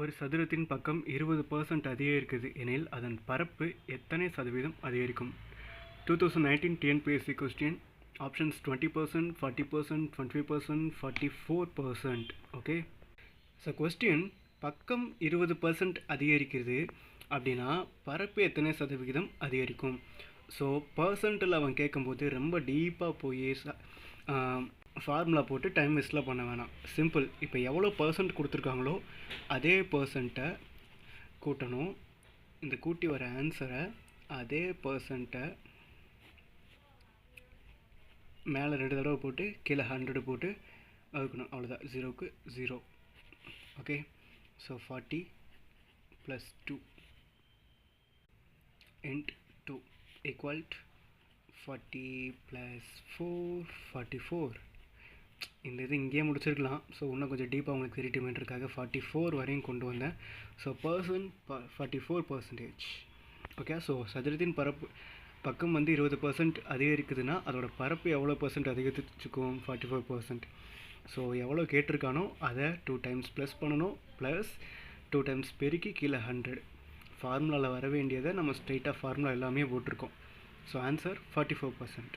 ஒரு சதுரத்தின் பக்கம் இருபது பர்சன்ட் அதிகரிக்குது எனில் அதன் பரப்பு எத்தனை சதவீதம் அதிகரிக்கும்? Two thousand nineteen TNPSC question options twenty percent forty percent twenty five percent forty four percent okay so question பக்கம் இருபது பர்சன்ட் அதிகரிக்கிறது அப்படின்னா பரப்பு எத்தனை சதவிகிதம் அதிகரிக்கும்? ஸோ பர்சன்ட்டில் அவன் கேட்கும்போது ரொம்ப டீப்பாக போய் ஃபார்முலா போட்டு டைம் வேஸ்ட்லாம் பண்ண வேணாம். சிம்பிள் இப்போ எவ்வளோ பர்சன்ட் கொடுத்துருக்காங்களோ அதே பர்சன்ட்டை கூட்டணும். இந்த கூட்டி வர ஆன்சரை அதே பர்சன்ட்டை மேலே ரெண்டு தடவை போட்டு கீழே ஹண்ட்ரடு போட்டு வகுக்கணும் அவ்வளோதான் ஜீரோவுக்கு zero okay so forty plus two and two equal to forty plus four forty four இந்த இது இங்கேயே முடிச்சிருக்கலாம். ஸோ இன்னும் கொஞ்சம் டீப்பாக உங்களுக்கு தெரியட்டுமேன்றக்காக ஃபார்ட்டி ஃபோர் வரையும் கொண்டு வந்தேன். So percent forty four percentage okay so சதுரத்தின் பரப்பு பக்கம் வந்து இருபது பர்சன்ட் அதிகரிக்குதுன்னா அதோட பரப்பு எவ்வளோ பர்சன்ட் அதிகரிச்சுக்கும்? ஃபார்ட்டி ஃபோர் பர்சன்ட் ஸோ எவ்வளோ கேட்டிருக்கானோ அதை டூ டைம்ஸ் ப்ளஸ் பண்ணணும். ப்ளஸ் டூ டைம்ஸ் பெருக்கி கீழே ஹண்ட்ரட் ஃபார்முலாவில் வர வேண்டியதை நம்ம ஸ்ட்ரெயிட்டாக ஃபார்முலா எல்லாமே போட்டிருக்கோம். So answer forty four percent